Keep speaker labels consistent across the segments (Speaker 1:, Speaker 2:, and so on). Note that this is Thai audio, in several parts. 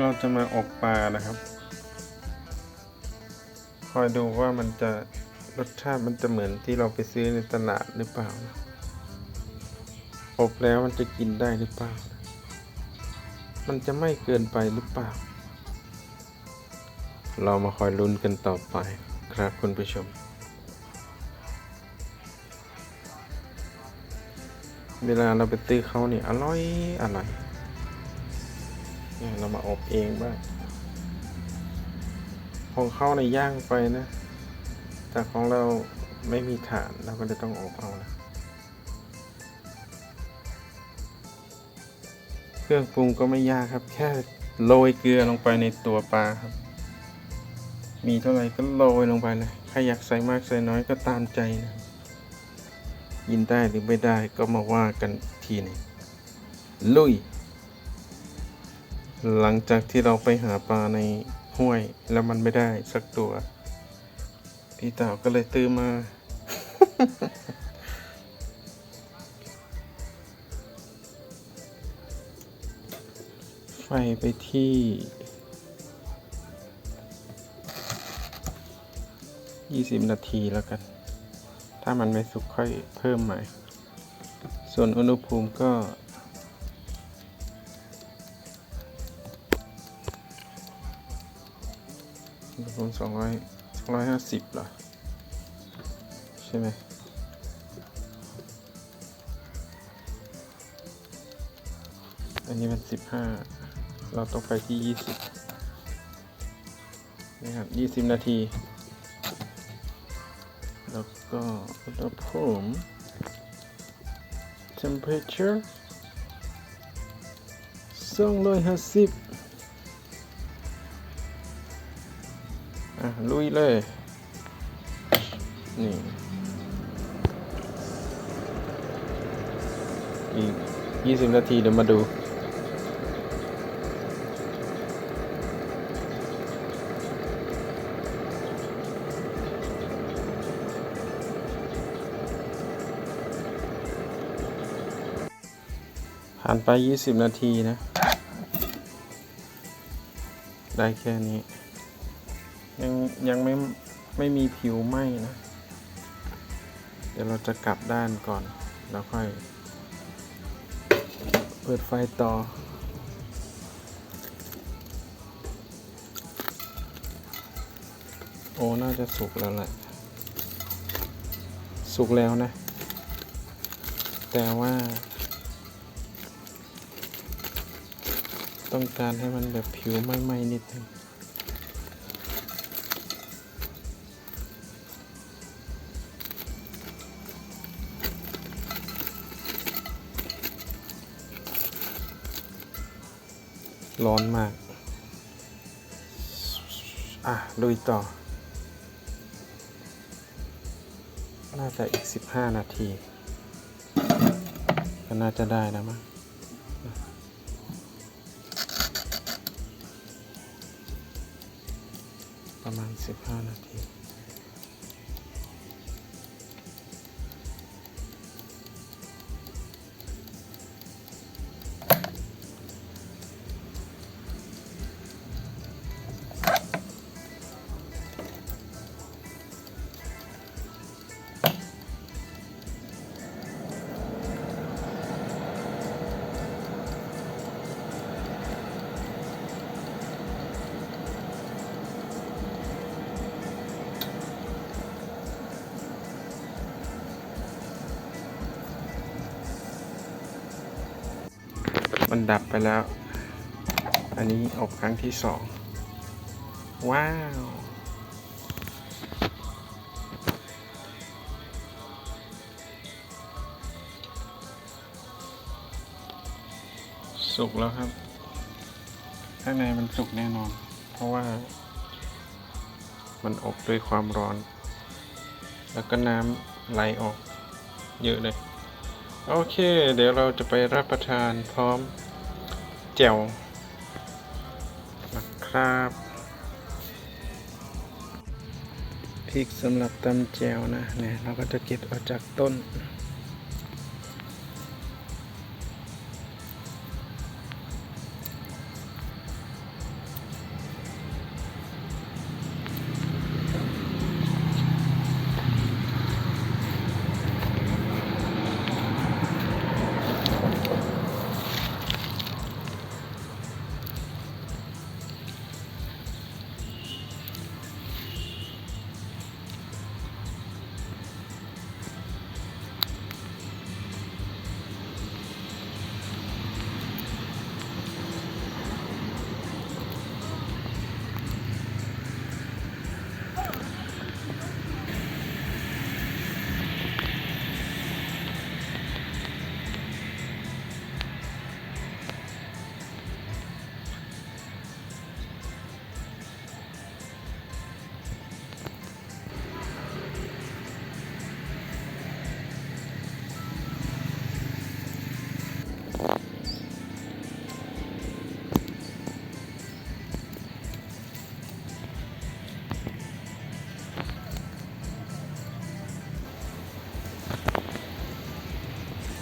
Speaker 1: เราจะมาอบปลานะครับ คอยดูว่ามันจะรสชาติมันจะเหมือนที่เราไปซื้อในตลาดหรือเปล่า อบแล้วมันจะกินได้หรือเปล่า มันจะไม่เกินไปหรือเปล่า เรามาคอยลุ้นกันต่อไปครับคุณผู้ชม เวลาเราไปซื้อเขาเนี่ยอร่อยอร่อย เรามาอบเองบ้าง ของเข้าในย่างไปนะ แต่ของเราไม่มีฐานเราก็จะต้องอบเอานะ เครื่องปรุงก็ไม่ยากครับ แค่โรยเกลือลงไปในตัวปลาครับ มีเท่าไหร่ก็โรยลงไปเลยใครอยากใส่มากใส่น้อยก็ตามใจนะ ยินได้หรือไม่ได้ก็มาว่ากันทีหนึงลุย หลังจากที่เราไปหาปลาในห้วย แล้วมันไม่ได้สักตัว พี่เต่าก็เลยตื้อมา ไฟไปที่20นาทีแล้วกัน ถ้ามันไม่สุกค่อยเพิ่มใหม่ ส่วนอุณหภูมิก็ อุณหภูมิสองร้อยสองร้อยห้าสิบเหรอ ใช่ไหมอันนี้มันสิบห้าเราต้องไปที่ยี่สิบนี่ครับยี่สิบนาที แล้วก็อุณหภูมิ temperature สองร้อยห้าสิบ อะลุยเลย นี่ อีกยี่สิบนาทีเดี๋ยวมาดูผ่านไป 20 นาทีนะ ได้แค่นี้ ยังยังไม่ไม่มีผิวไหม้นะ เดี๋ยวเราจะกลับด้านก่อน แล้วค่อย เปิดไฟต่อโอ้ น่าจะสุกแล้วแหละ สุกแล้วนะ แต่ว่า ต้องการให้มันแบบผิวไหม้ๆนิดนึง ร้อนมาก อะลุยต่อ น่าจะอีก 15 นาที ก็น่าจะได้แล้วมั้งประมาณ 15 นาที มันดับไปแล้ว อันนี้อบครั้งที่สองว้าว สุกแล้วครับ ข้างในมันสุกแน่นอน เพราะว่า มันอบด้วยความร้อน แล้วก็น้ำไหลออกเยอะเลย โอเค เดี๋ยวเราจะไปรับประทานพร้อม จวนะครับพริกสำหรับตำแจวนะเนี่ยเราก็จะเก็บออกจากต้น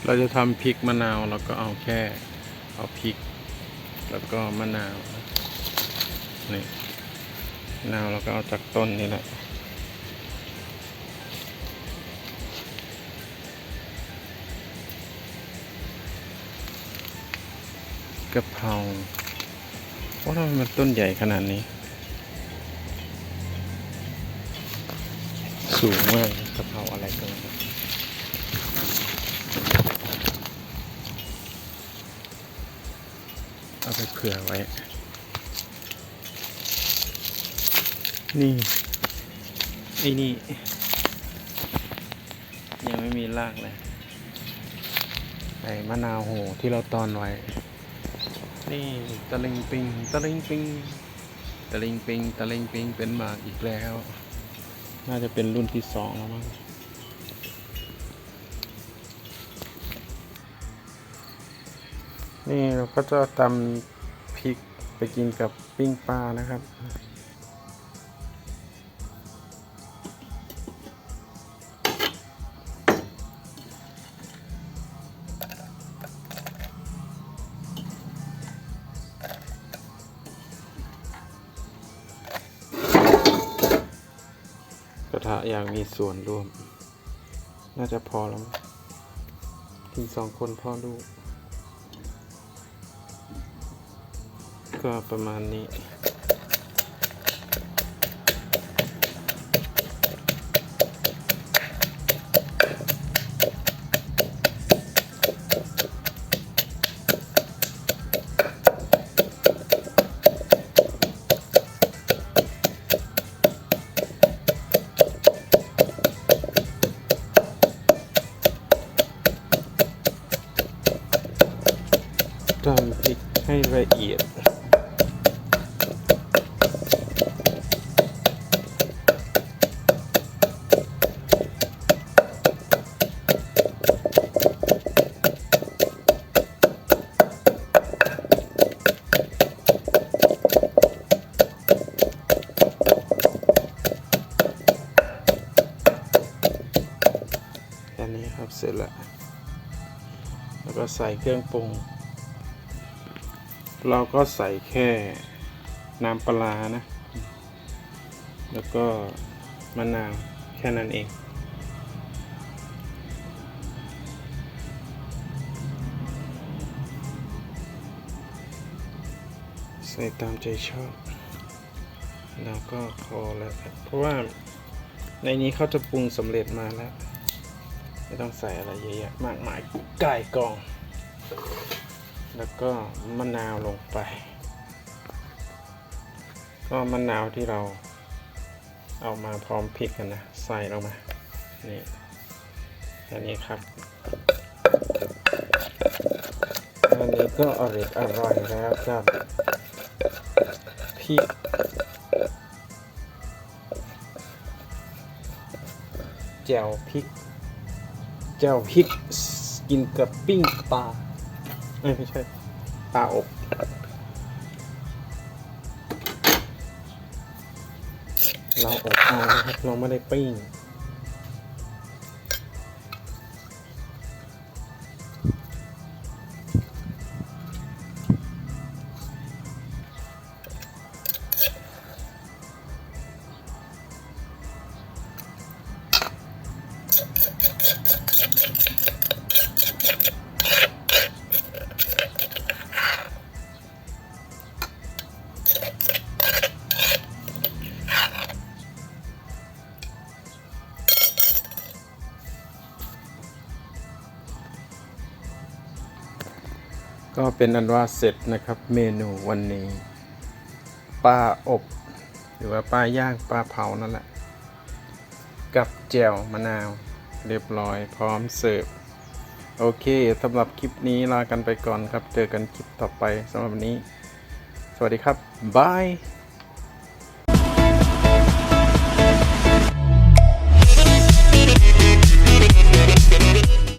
Speaker 1: เราจะทำพริกมะนาวเราก็เอาแค่เอาพริก แล้วก็มะนาวนี่มะนาวเราก็เอาจากต้นนี่แหละกะเพราว่าะทำไมมันต้นใหญ่ขนาดนี้ สูงมากกะเพราอะไรก็ไม่รู้เอา ไปเผื่อไว้ นี่ ไอ้นี่ ยังไม่มีรากเลย ไอ้มะนาวโหที่เราตอนไว้ นี่ตะลิงปิงตะลิงปิงตะลิงปิงตะลิงปิงเป็นหมากอีกแล้ว น่าจะเป็นรุ่นที่สองแล้วมั้ง นี่เราก็จะตำพริกไปกินกับปิ้งปลานะครับ กระทะอยากมีส่วนร่วม น่าจะพอแล้วมั้งกินสองคนพ่อลูก ก็ประมาณนี้ตำพริกให้ละเอียด เสร็จแล้ว แล้วก็ใส่เครื่องปรุง เราก็ใส่แค่น้ำปลานะ แล้วก็มะนาวแค่นั้นเองใส่ตามใจชอบ แล้วก็พอแล้วเพราะว่าในนี้เขาจะปรุงสำเร็จมาแล้ว ไม่ต้องใส่อะไรเยอะแยะมากมายไก่กอง แล้วก็มะนาวลงไป ก็มะนาวที่เราเอามาพร้อมพริกกันนะ ใส่ลงมา นี่แค่นี้ครับอันนี้ก็อร่อยอร่อยแล้วครับพริกแจ่วพริก เจ้าพริกกินกับปิ้งปลาเอ้ยไม่ใช่ปลาอบเราอบเอานะครับเราไม่ได้ปิ้ง ก็เป็นอันว่าเสร็จนะครับเมนูวันนี้ปลาอบ หรือว่าปลาย่างปลาเผานั่นแหละ กับแจ่วมะนาว เรียบร้อยพร้อมเสิร์ฟ โอเคสำหรับคลิปนี้ลากันไปก่อนครับ เจอกันคลิปต่อไปสำหรับวันนี้ สวัสดีครับบาย